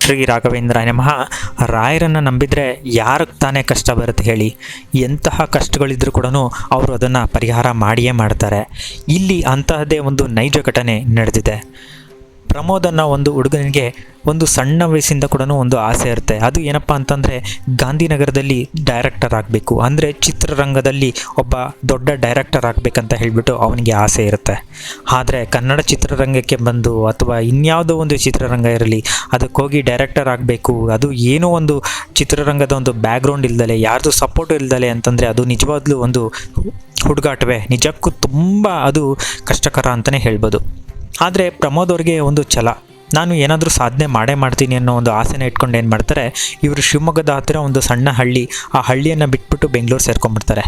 ಶ್ರೀ ರಾಘವೇಂದ್ರ ನಮಃ. ರಾಯರನ್ನು ನಂಬಿದರೆ ಯಾರಿಗೆ ತಾನೇ ಕಷ್ಟ ಬರುತ್ತೆ ಹೇಳಿ. ಎಂತಹ ಕಷ್ಟಗಳಿದ್ರೂ ಕೂಡ ಅವರು ಅದನ್ನು ಪರಿಹಾರ ಮಾಡಿಯೇ ಮಾಡ್ತಾರೆ. ಇಲ್ಲಿ ಅಂತಹದ್ದೇ ಒಂದು ನೈಜ ಘಟನೆ ನಡೆದಿದೆ. ಪ್ರಮೋದ್ ಅನ್ನೋ ಒಂದು ಹುಡುಗನಿಗೆ ಒಂದು ಸಣ್ಣ ವಯಸ್ಸಿಂದ ಕೂಡ ಒಂದು ಆಸೆ ಇರುತ್ತೆ. ಅದು ಏನಪ್ಪ ಅಂತಂದರೆ ಗಾಂಧಿನಗರದಲ್ಲಿ ಡೈರೆಕ್ಟರ್ ಆಗಬೇಕು. ಅಂದರೆ ಚಿತ್ರರಂಗದಲ್ಲಿ ಒಬ್ಬ ದೊಡ್ಡ ಡೈರೆಕ್ಟರ್ ಆಗಬೇಕಂತ ಹೇಳಿಬಿಟ್ಟು ಅವನಿಗೆ ಆಸೆ ಇರುತ್ತೆ. ಆದರೆ ಕನ್ನಡ ಚಿತ್ರರಂಗಕ್ಕೆ ಬಂದು ಅಥವಾ ಇನ್ಯಾವುದೋ ಒಂದು ಚಿತ್ರರಂಗ ಇರಲಿ, ಅದಕ್ಕೆ ಹೋಗಿ ಡೈರೆಕ್ಟರ್ ಆಗಬೇಕು. ಅದು ಏನೋ ಒಂದು ಚಿತ್ರರಂಗದ ಒಂದು ಬ್ಯಾಕ್ಗ್ರೌಂಡ್ ಇಲ್ದಲೆ, ಯಾರ್ದು ಸಪೋರ್ಟ್ ಇಲ್ದಲೆ ಅಂತಂದರೆ ಅದು ನಿಜವಾಗ್ಲೂ ಒಂದು ಹುಡುಗಾಟವೇ. ನಿಜಕ್ಕೂ ತುಂಬ ಅದು ಕಷ್ಟಕರ ಅಂತಲೇ ಹೇಳ್ಬೋದು. ಆದರೆ ಪ್ರಮೋದ್ ಅವ್ರಿಗೆ ಒಂದು ಛಲ. ನಾನು ಏನಾದರೂ ಸಾಧನೆ ಮಾಡೇ ಮಾಡ್ತೀನಿ ಅನ್ನೋ ಒಂದು ಆಸೆನ ಇಟ್ಕೊಂಡು ಏನು ಮಾಡ್ತಾರೆ, ಇವರು ಶಿವಮೊಗ್ಗದ ಹತ್ತಿರ ಒಂದು ಸಣ್ಣ ಹಳ್ಳಿ, ಆ ಹಳ್ಳಿಯನ್ನು ಬಿಟ್ಬಿಟ್ಟು ಬೆಂಗಳೂರು ಸೇರ್ಕೊಂಡ್ಬಿಡ್ತಾರೆ.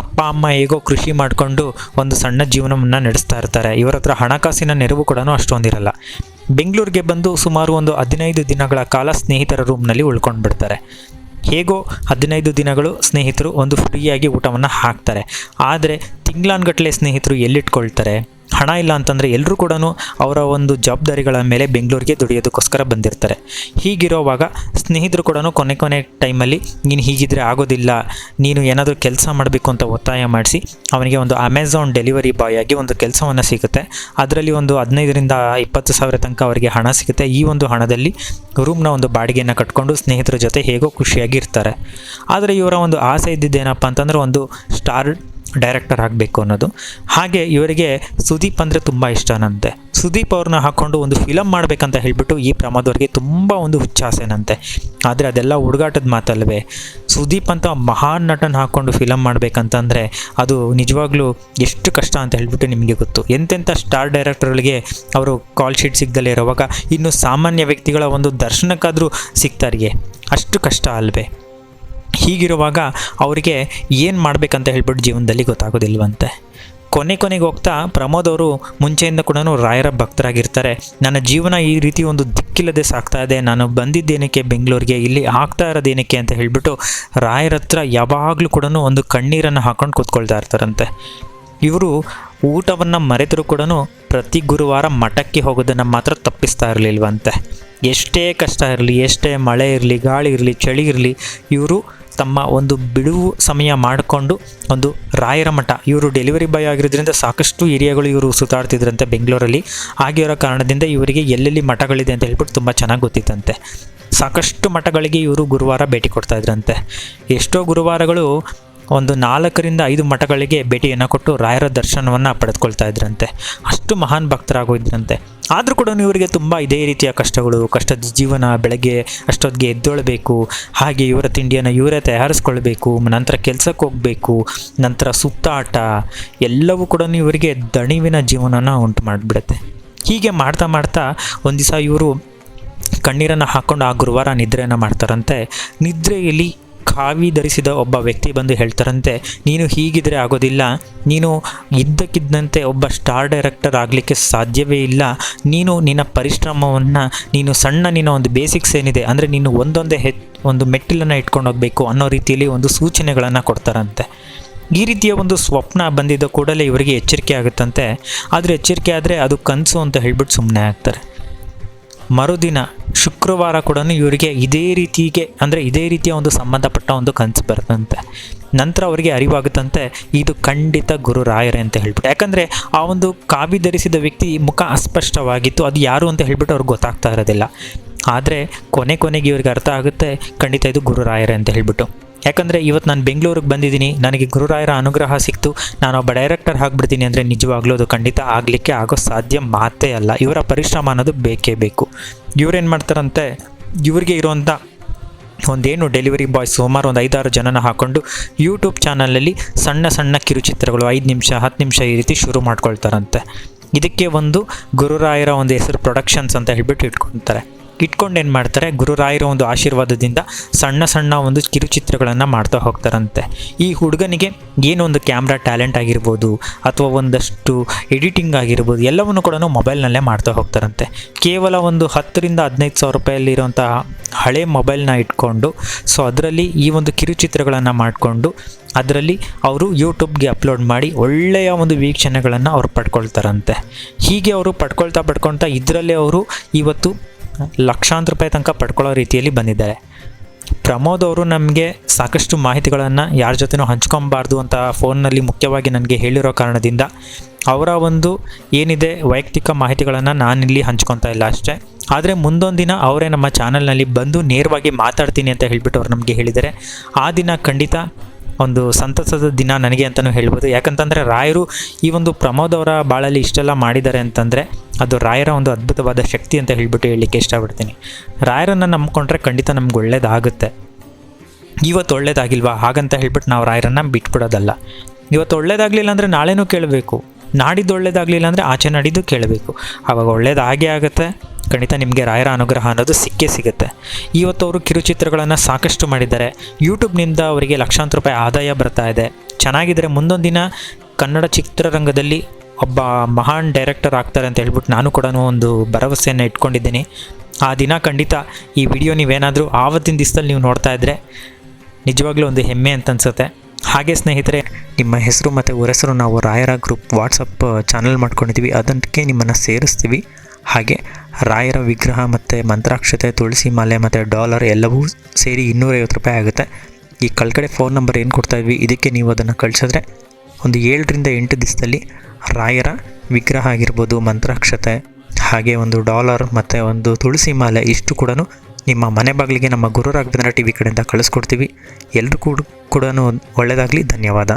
ಅಪ್ಪ, ಅಮ್ಮ ಹೇಗೋ ಕೃಷಿ ಮಾಡಿಕೊಂಡು ಒಂದು ಸಣ್ಣ ಜೀವನವನ್ನು ನಡೆಸ್ತಾ ಇರ್ತಾರೆ. ಇವರ ಹತ್ರ ಹಣಕಾಸಿನ ನೆರವು ಕೂಡ ಅಷ್ಟೊಂದಿರಲ್ಲ. ಬೆಂಗಳೂರಿಗೆ ಬಂದು ಸುಮಾರು ಒಂದು ಹದಿನೈದು ದಿನಗಳ ಕಾಲ ಸ್ನೇಹಿತರ ರೂಮ್ನಲ್ಲಿ ಉಳ್ಕೊಂಡು ಬಿಡ್ತಾರೆ ಹೇಗೋ ಹದಿನೈದು ದಿನಗಳು ಸ್ನೇಹಿತರು ಒಂದು ಫ್ರೀಯಾಗಿ ಊಟವನ್ನು ಹಾಕ್ತಾರೆ. ಆದರೆ ತಿಂಗಳಾನ್ಗಟ್ಟಲೆ ಸ್ನೇಹಿತರು ಎಲ್ಲಿಟ್ಕೊಳ್ತಾರೆ? ಹಣ ಇಲ್ಲ ಅಂತಂದರೆ ಎಲ್ಲರೂ ಕೂಡ ಅವರ ಒಂದು ಜವಾಬ್ದಾರಿಗಳ ಮೇಲೆ ಬೆಂಗಳೂರಿಗೆ ದುಡಿಯೋದಕ್ಕೋಸ್ಕರ ಬಂದಿರ್ತಾರೆ. ಹೀಗಿರೋವಾಗ ಸ್ನೇಹಿತರು ಕೂಡ ಕೊನೆ ಕೊನೆ ಟೈಮಲ್ಲಿ, ನೀನು ಹೀಗಿದ್ರೆ ಆಗೋದಿಲ್ಲ, ನೀನು ಏನಾದರೂ ಕೆಲಸ ಮಾಡಬೇಕು ಅಂತ ಒತ್ತಾಯ ಮಾಡಿಸಿ, ಅವನಿಗೆ ಒಂದು ಅಮೆಝಾನ್ ಡೆಲಿವರಿ ಬಾಯ್ ಆಗಿ ಒಂದು ಕೆಲಸವನ್ನು ಸಿಗುತ್ತೆ. ಅದರಲ್ಲಿ ಒಂದು ಹದಿನೈದರಿಂದ ಇಪ್ಪತ್ತು ಸಾವಿರ ತನಕ ಅವರಿಗೆ ಹಣ ಸಿಗುತ್ತೆ. ಈ ಒಂದು ಹಣದಲ್ಲಿ ರೂಮ್ನ ಒಂದು ಬಾಡಿಗೆಯನ್ನು ಕಟ್ಕೊಂಡು ಸ್ನೇಹಿತರ ಜೊತೆ ಹೇಗೋ ಖುಷಿಯಾಗಿ ಇರ್ತಾರೆ. ಆದರೆ ಇವರ ಒಂದು ಆಸೆ ಇದ್ದಿದ್ದೇನಪ್ಪ ಅಂತಂದರೆ ಒಂದು ಸ್ಟಾರ್ ಡೈರೆಕ್ಟರ್ ಆಗಬೇಕು ಅನ್ನೋದು. ಹಾಗೆ ಇವರಿಗೆ ಸುದೀಪ್ ಅಂದರೆ ತುಂಬ ಇಷ್ಟನಂತೆ ಸುದೀಪ್ ಅವ್ರನ್ನ ಹಾಕ್ಕೊಂಡು ಒಂದು ಫಿಲಮ್ ಮಾಡಬೇಕಂತ ಹೇಳಿಬಿಟ್ಟು ಈ ಪ್ರಮಾದವ್ರಿಗೆ ತುಂಬ ಒಂದು ಹುಚ್ಚಾಸೆನಂತೆ ಆದರೆ ಅದೆಲ್ಲ ಹುಡುಗಾಟದ ಮಾತಲ್ವೇ. ಸುದೀಪ್ ಅಂತ ಮಹಾನ್ ನಟನ ಹಾಕ್ಕೊಂಡು ಫಿಲಮ್ ಮಾಡಬೇಕಂತಂದರೆ ಅದು ನಿಜವಾಗ್ಲೂ ಎಷ್ಟು ಕಷ್ಟ ಅಂತ ಹೇಳಿಬಿಟ್ಟು ನಿಮಗೆ ಗೊತ್ತು. ಎಂತೆಂಥ ಸ್ಟಾರ್ ಡೈರೆಕ್ಟರ್ಗಳಿಗೆ ಅವರು ಕಾಲ್ ಶೀಟ್ ಸಿಗ್ದಲೇ ಇರುವಾಗ ಇನ್ನು ಸಾಮಾನ್ಯ ವ್ಯಕ್ತಿಗಳ ಒಂದು ದರ್ಶನಕ್ಕಾದರೂ ಸಿಗ್ತಾರಿಗೆ ಅಷ್ಟು ಕಷ್ಟ ಅಲ್ವೇ. ಹೀಗಿರುವಾಗ ಅವರಿಗೆ ಏನು ಮಾಡಬೇಕಂತ ಹೇಳ್ಬಿಟ್ಟು ಜೀವನದಲ್ಲಿ ಗೊತ್ತಾಗೋದಿಲ್ವಂತೆ. ಕೊನೆ ಕೊನೆಗೆ ಹೋಗ್ತಾ ಪ್ರಮೋದ್ ಅವರು ಮುಂಚೆಯಿಂದ ಕೂಡ ರಾಯರ ಭಕ್ತರಾಗಿರ್ತಾರೆ. ನನ್ನ ಜೀವನ ಈ ರೀತಿ ಒಂದು ದಿಕ್ಕಿಲ್ಲದೆ ಸಾಕ್ತಾ ಇದೆ. ನಾನು ಬಂದಿದ್ದೇನಕ್ಕೆ ಬೆಂಗಳೂರಿಗೆ, ಇಲ್ಲಿ ಆಗ್ತಾ ಇರೋದೇನಕ್ಕೆ ಅಂತ ಹೇಳಿಬಿಟ್ಟು ರಾಯರ ಹತ್ರ ಯಾವಾಗಲೂ ಕೂಡ ಒಂದು ಕಣ್ಣೀರನ್ನು ಹಾಕೊಂಡು ಕೂತ್ಕೊಳ್ತಾ ಇರ್ತಾರಂತೆ. ಇವರು ಊಟವನ್ನು ಮರೆತರೂ ಕೂಡ ಪ್ರತಿ ಗುರುವಾರ ಮಠಕ್ಕೆ ಹೋಗೋದನ್ನು ಮಾತ್ರ ತಪ್ಪಿಸ್ತಾ ಇರಲಿಲ್ವಂತೆ. ಎಷ್ಟೇ ಕಷ್ಟ ಇರಲಿ, ಎಷ್ಟೇ ಮಳೆ ಇರಲಿ, ಗಾಳಿ ಇರಲಿ, ಚಳಿ ಇರಲಿ, ಇವರು ತಮ್ಮ ಒಂದು ಬಿಡುವು ಸಮಯ ಮಾಡಿಕೊಂಡು ಒಂದು ರಾಯರ ಮಠ, ಇವರು ಡೆಲಿವರಿ ಬಾಯ್ ಆಗಿರೋದ್ರಿಂದ ಸಾಕಷ್ಟು ಏರಿಯಾಗಳು ಇವರು ಸುತ್ತಾಡ್ತಿದ್ರಂತೆ ಬೆಂಗಳೂರಲ್ಲಿ. ಆಗಿರೋ ಕಾರಣದಿಂದ ಇವರಿಗೆ ಎಲ್ಲೆಲ್ಲಿ ಮಠಗಳಿದೆ ಅಂತ ಹೇಳ್ಬಿಟ್ಟು ತುಂಬ ಚೆನ್ನಾಗಿ ಗೊತ್ತಿತ್ತಂತೆ. ಸಾಕಷ್ಟು ಮಠಗಳಿಗೆ ಇವರು ಗುರುವಾರ ಭೇಟಿ ಕೊಡ್ತಾ ಇದ್ರಂತೆ. ಎಷ್ಟೋ ಗುರುವಾರಗಳು ಒಂದು ನಾಲ್ಕರಿಂದ ಐದು ಮಠಗಳಿಗೆ ಭೇಟಿಯನ್ನು ಕೊಟ್ಟು ರಾಯರ ದರ್ಶನವನ್ನು ಪಡೆದುಕೊಳ್ತಾ ಇದ್ರಂತೆ. ಅಷ್ಟು ಮಹಾನ್ ಭಕ್ತರಾಗೋಗಿದ್ರಂತೆ ಆದರೂ ಕೂಡ ಇವರಿಗೆ ತುಂಬ ಇದೇ ರೀತಿಯ ಕಷ್ಟಗಳು, ಕಷ್ಟದ ಜೀವನ, ಬೆಳಗ್ಗೆ ಅಷ್ಟೊತ್ತಿಗೆ ಎದ್ದೊಳ್ಬೇಕು, ಹಾಗೆ ಇವರ ತಿಂಡಿಯನ್ನು ಇವರೇ ತಯಾರಿಸ್ಕೊಳ್ಬೇಕು, ನಂತರ ಕೆಲಸಕ್ಕೆ ಹೋಗಬೇಕು, ನಂತರ ಸುತ್ತಾಟ ಎಲ್ಲವೂ ಕೂಡ ಇವರಿಗೆ ದಣಿವಿನ ಜೀವನನ ಉಂಟು ಮಾಡಿಬಿಡುತ್ತೆ. ಹೀಗೆ ಮಾಡ್ತಾ ಮಾಡ್ತಾ ಒಂದು ದಿವಸ ಇವರು ಕಣ್ಣೀರನ್ನು ಹಾಕ್ಕೊಂಡು ಆ ಗುರುವಾರ ನಿದ್ರೆಯನ್ನು ಮಾಡ್ತಾರಂತೆ. ನಿದ್ರೆಯಲ್ಲಿ ಕಾವಿ ಧರಿಸಿದ ಒಬ್ಬ ವ್ಯಕ್ತಿ ಬಂದು ಹೇಳ್ತಾರಂತೆ, ನೀನು ಹೀಗಿದ್ರೆ ಆಗೋದಿಲ್ಲ. ನೀನು ಇದ್ದಕ್ಕಿದ್ದಂತೆ ಒಬ್ಬ ಸ್ಟಾರ್ ಡೈರೆಕ್ಟರ್ ಆಗಲಿಕ್ಕೆ ಸಾಧ್ಯವೇ ಇಲ್ಲ. ನೀನು ನಿನ್ನ ಪರಿಶ್ರಮವನ್ನು, ನೀನು ಸಣ್ಣ ನಿನ್ನ ಒಂದು ಬೇಸಿಕ್ಸ್ ಏನಿದೆ, ಅಂದರೆ ನೀನು ಒಂದೊಂದೇ ಹೆ ಒಂದು ಮೆಟ್ಟಿಲನ್ನು ಇಟ್ಕೊಂಡು ಹೋಗಬೇಕು ಅನ್ನೋ ರೀತಿಯಲ್ಲಿ ಒಂದು ಸೂಚನೆಗಳನ್ನು ಕೊಡ್ತಾರಂತೆ. ಈ ರೀತಿಯ ಒಂದು ಸ್ವಪ್ನ ಬಂದಿದ್ದ ಕೂಡಲೇ ಇವರಿಗೆ ಎಚ್ಚರಿಕೆ ಆಗುತ್ತಂತೆ. ಆದರೆ ಎಚ್ಚರಿಕೆ ಆದರೆ ಅದು ಕನಸು ಅಂತ ಹೇಳ್ಬಿಟ್ಟು ಸುಮ್ಮನೆ ಆಗ್ತಾರೆ. ಮರುದಿನ ಶುಕ್ರವಾರ ಕೂಡ ಇವರಿಗೆ ಇದೇ ರೀತಿಗೆ, ಅಂದರೆ ಇದೇ ರೀತಿಯ ಒಂದು ಸಂಬಂಧಪಟ್ಟ ಒಂದು ಕನಸು ಬರ್ತಂತೆ. ನಂತರ ಅವರಿಗೆ ಅರಿವಾಗುತ್ತಂತೆ, ಇದು ಖಂಡಿತ ಗುರು ರಾಯರೇ ಅಂತ ಹೇಳ್ಬಿಟ್ಟು. ಯಾಕಂದರೆ ಆ ಒಂದು ಕಾವಿ ಧರಿಸಿದ ವ್ಯಕ್ತಿ ಮುಖ ಅಸ್ಪಷ್ಟವಾಗಿತ್ತು, ಅದು ಯಾರು ಅಂತ ಹೇಳ್ಬಿಟ್ಟು ಅವ್ರಿಗೆ ಗೊತ್ತಾಗ್ತಾ ಇರೋದಿಲ್ಲ. ಆದರೆ ಕೊನೆ ಕೊನೆಗೆ ಇವ್ರಿಗೆ ಅರ್ಥ ಆಗುತ್ತೆ, ಖಂಡಿತ ಇದು ಗುರು ರಾಯರೇ ಅಂತ ಹೇಳ್ಬಿಟ್ಟು. ಯಾಕಂದರೆ ಇವತ್ತು ನಾನು ಬೆಂಗಳೂರಿಗೆ ಬಂದಿದ್ದೀನಿ, ನನಗೆ ಗುರುರಾಯರ ಅನುಗ್ರಹ ಸಿಕ್ತು, ನಾನು ಒಬ್ಬ ಡೈರೆಕ್ಟರ್ ಆಗಿಬಿಡ್ತೀನಿ ಅಂದರೆ ನಿಜವಾಗ್ಲೂ ಅದು ಖಂಡಿತ ಆಗಲಿಕ್ಕೆ ಆಗೋ ಸಾಧ್ಯ ಮಾತೇ ಅಲ್ಲ. ಇವರ ಪರಿಶ್ರಮ ಅನ್ನೋದು ಬೇಕೇ ಬೇಕು. ಇವ್ರೇನು ಮಾಡ್ತಾರಂತೆ, ಇವರಿಗೆ ಇರುವಂಥ ಒಂದೇನು ಡೆಲಿವರಿ ಬಾಯ್ ಸುಮಾರು ಒಂದು ಐದಾರು ಜನನ ಹಾಕ್ಕೊಂಡು ಯೂಟ್ಯೂಬ್ ಚಾನಲಲ್ಲಿ ಸಣ್ಣ ಸಣ್ಣ ಕಿರುಚಿತ್ರಗಳು ಐದು ನಿಮಿಷ, ಹತ್ತು ನಿಮಿಷ ಈ ರೀತಿ ಶುರು ಮಾಡ್ಕೊಳ್ತಾರಂತೆ. ಇದಕ್ಕೆ ಒಂದು ಗುರುರಾಯರ ಒಂದು ಹೆಸರು ಪ್ರೊಡಕ್ಷನ್ಸ್ ಅಂತ ಹೇಳ್ಬಿಟ್ಟು ಇಟ್ಕೊಳ್ತಾರೆ. ಇಟ್ಕೊಂಡು ಏನು ಮಾಡ್ತಾರೆ? ಗುರುರಾಯರ ಒಂದು ಆಶೀರ್ವಾದದಿಂದ ಸಣ್ಣ ಸಣ್ಣ ಒಂದು ಕಿರುಚಿತ್ರಗಳನ್ನು ಮಾಡ್ತಾ ಹೋಗ್ತಾರಂತೆ. ಈ ಹುಡುಗನಿಗೆ ಏನೊಂದು ಒಂದು ಕ್ಯಾಮ್ರಾ ಟ್ಯಾಲೆಂಟ್ ಆಗಿರ್ಬೋದು, ಅಥವಾ ಒಂದಷ್ಟು ಎಡಿಟಿಂಗ್ ಆಗಿರ್ಬೋದು, ಎಲ್ಲವನ್ನು ಕೂಡ ಮೊಬೈಲ್ನಲ್ಲೇ ಮಾಡ್ತಾ ಹೋಗ್ತಾರಂತೆ. ಕೇವಲ ಒಂದು ಹತ್ತರಿಂದ ಹದಿನೈದು ಸಾವಿರ ರೂಪಾಯಲ್ಲಿರುವಂತಹ ಹಳೆ ಮೊಬೈಲ್ನ ಇಟ್ಕೊಂಡು, ಸೊ ಅದರಲ್ಲಿ ಈ ಒಂದು ಕಿರುಚಿತ್ರಗಳನ್ನು ಮಾಡಿಕೊಂಡು, ಅದರಲ್ಲಿ ಅವರು ಯೂಟ್ಯೂಬ್ಗೆ ಅಪ್ಲೋಡ್ ಮಾಡಿ ಒಳ್ಳೆಯ ಒಂದು ವೀಕ್ಷಣೆಗಳನ್ನು ಅವರು ಪಡ್ಕೊಳ್ತಾರಂತೆ. ಹೀಗೆ ಅವರು ಪಡ್ಕೊಳ್ತಾ ಪಡ್ಕೊಳ್ತಾ ಇದರಲ್ಲೇ ಅವರು ಇವತ್ತು ಲಕ್ಷಾಂತರ ರೂಪಾಯಿ ತನಕ ಪಡ್ಕೊಳ್ಳೋ ರೀತಿಯಲ್ಲಿ ಬಂದಿದ್ದಾರೆ. ಪ್ರಮೋದ್ ಅವರು ನಮಗೆ ಸಾಕಷ್ಟು ಮಾಹಿತಿಗಳನ್ನು ಯಾರ ಜೊತೆನೂ ಹಂಚ್ಕೊಬಾರ್ದು ಅಂತ ಫೋನ್ನಲ್ಲಿ ಮುಖ್ಯವಾಗಿ ನನಗೆ ಹೇಳಿರೋ ಕಾರಣದಿಂದ ಅವರ ಒಂದು ಏನಿದೆ ವೈಯಕ್ತಿಕ ಮಾಹಿತಿಗಳನ್ನು ನಾನಿಲ್ಲಿ ಹಂಚ್ಕೊತಾ ಇಲ್ಲ ಅಷ್ಟೇ. ಆದರೆ ಮುಂದೊಂದು ದಿನ ಅವರೇ ನಮ್ಮ ಚಾನಲ್ನಲ್ಲಿ ಬಂದು ನೇರವಾಗಿ ಮಾತಾಡ್ತೀನಿ ಅಂತ ಹೇಳಿಬಿಟ್ಟು ಅವ್ರು ನಮಗೆ ಹೇಳಿದ್ದಾರೆ. ಆ ದಿನ ಖಂಡಿತ ಒಂದು ಸಂತಸದ ದಿನ ನನಗೆ ಅಂತಲೂ ಹೇಳ್ಬೋದು. ಯಾಕಂತಂದರೆ ರಾಯರು ಈ ಒಂದು ಪ್ರಮೋದ್ ಅವರ ಬಾಳಲ್ಲಿ ಇಷ್ಟೆಲ್ಲ ಮಾಡಿದ್ದಾರೆ ಅಂತಂದರೆ ಅದು ರಾಯರ ಒಂದು ಅದ್ಭುತವಾದ ಶಕ್ತಿ ಅಂತ ಹೇಳಿಬಿಟ್ಟು ಹೇಳಲಿಕ್ಕೆ ಇಷ್ಟಪಡ್ತೀನಿ. ರಾಯರನ್ನು ನಂಬ್ಕೊಂಡ್ರೆ ಖಂಡಿತ ನಮ್ಗೆ ಒಳ್ಳೇದಾಗುತ್ತೆ. ಇವತ್ತು ಒಳ್ಳೇದಾಗಿಲ್ವಾ? ಹಾಗಂತ ಹೇಳ್ಬಿಟ್ಟು ನಾವು ರಾಯರನ್ನು ಬಿಟ್ಬಿಡೋದಲ್ಲ. ಇವತ್ತು ಒಳ್ಳೇದಾಗಲಿಲ್ಲ ಅಂದರೆ ನಾಳೆನೂ ಕೇಳಬೇಕು. ನಾಡಿದ್ದು ಒಳ್ಳೇದಾಗಲಿಲ್ಲ ಅಂದರೆ ಆಚೆ ನಾಡಿದ್ದು ಕೇಳಬೇಕು. ಆವಾಗ ಒಳ್ಳೇದಾಗೇ ಆಗುತ್ತೆ. ಖಂಡಿತ ನಿಮಗೆ ರಾಯರ ಅನುಗ್ರಹ ಅನ್ನೋದು ಸಿಕ್ಕೇ ಸಿಗುತ್ತೆ. ಇವತ್ತು ಅವರು ಕಿರುಚಿತ್ರಗಳನ್ನು ಸಾಕಷ್ಟು ಮಾಡಿದ್ದಾರೆ. ಯೂಟ್ಯೂಬ್ನಿಂದ ಅವರಿಗೆ ಲಕ್ಷಾಂತರ ರೂಪಾಯಿ ಆದಾಯ ಬರ್ತಾ ಇದೆ. ಚೆನ್ನಾಗಿದ್ದರೆ ಮುಂದೊಂದು ದಿನ ಕನ್ನಡ ಚಿತ್ರರಂಗದಲ್ಲಿ ಒಬ್ಬ ಮಹಾನ್ ಡೈರೆಕ್ಟರ್ ಆಗ್ತಾರೆ ಅಂತ ಹೇಳ್ಬಿಟ್ಟು ನಾನು ಕೂಡ ಒಂದು ಭರವಸೆಯನ್ನು ಇಟ್ಕೊಂಡಿದ್ದೀನಿ. ಆ ದಿನ ಖಂಡಿತ ಈ ವಿಡಿಯೋ ನೀವೇನಾದರೂ ಆವತ್ತಿನ ದಿವಸದಲ್ಲಿ ನೀವು ನೋಡ್ತಾ ಇದ್ದರೆ ನಿಜವಾಗ್ಲೂ ಒಂದು ಹೆಮ್ಮೆ ಅಂತ ಅನ್ಸುತ್ತೆ. ಹಾಗೆ ಸ್ನೇಹಿತರೆ, ನಿಮ್ಮ ಹೆಸರು ಮತ್ತು ಊರೆಸರು ನಾವು ರಾಯರ ಗ್ರೂಪ್ ವಾಟ್ಸಪ್ ಚಾನಲ್ ಮಾಡ್ಕೊಂಡಿದ್ದೀವಿ ಅದಕ್ಕೆ ನಿಮ್ಮನ್ನು ಸೇರಿಸ್ತೀವಿ. ಹಾಗೆ ರಾಯರ ವಿಗ್ರಹ ಮತ್ತು ಮಂತ್ರಾಕ್ಷತೆ, ತುಳಸಿ ಮಾಲೆ ಮತ್ತು ಡಾಲರ್ ಎಲ್ಲವೂ ಸೇರಿ ಇನ್ನೂರೈವತ್ತು ರೂಪಾಯಿ ಆಗುತ್ತೆ. ಈ ಕಳ್ಕಡೆ ಫೋನ್ ನಂಬರ್ ಏನು ಕೊಡ್ತಾ ಇದ್ವಿ, ಇದಕ್ಕೆ ನೀವು ಅದನ್ನು ಕಳಿಸಿದ್ರೆ ಒಂದು ಏಳರಿಂದ ಎಂಟು ದಿವಸದಲ್ಲಿ ರಾಯರ ವಿಗ್ರಹ ಆಗಿರ್ಬೋದು, ಮಂತ್ರಾಕ್ಷತೆ, ಹಾಗೆ ಒಂದು ಡಾಲರ್ ಮತ್ತು ಒಂದು ತುಳಸಿ ಮಾಲೆ ಇಷ್ಟು ಕೂಡ ನಿಮ್ಮ ಮನೆ ಬಾಗಿಲಿಗೆ ನಮ್ಮ ಗುರು ಟಿ ವಿ ಕಡೆಯಿಂದ ಕಳಿಸ್ಕೊಡ್ತೀವಿ. ಎಲ್ಲರೂ ಕೂಡ ಕೂಡ ಒಳ್ಳೆಯದಾಗಲಿ ಧನ್ಯವಾದ.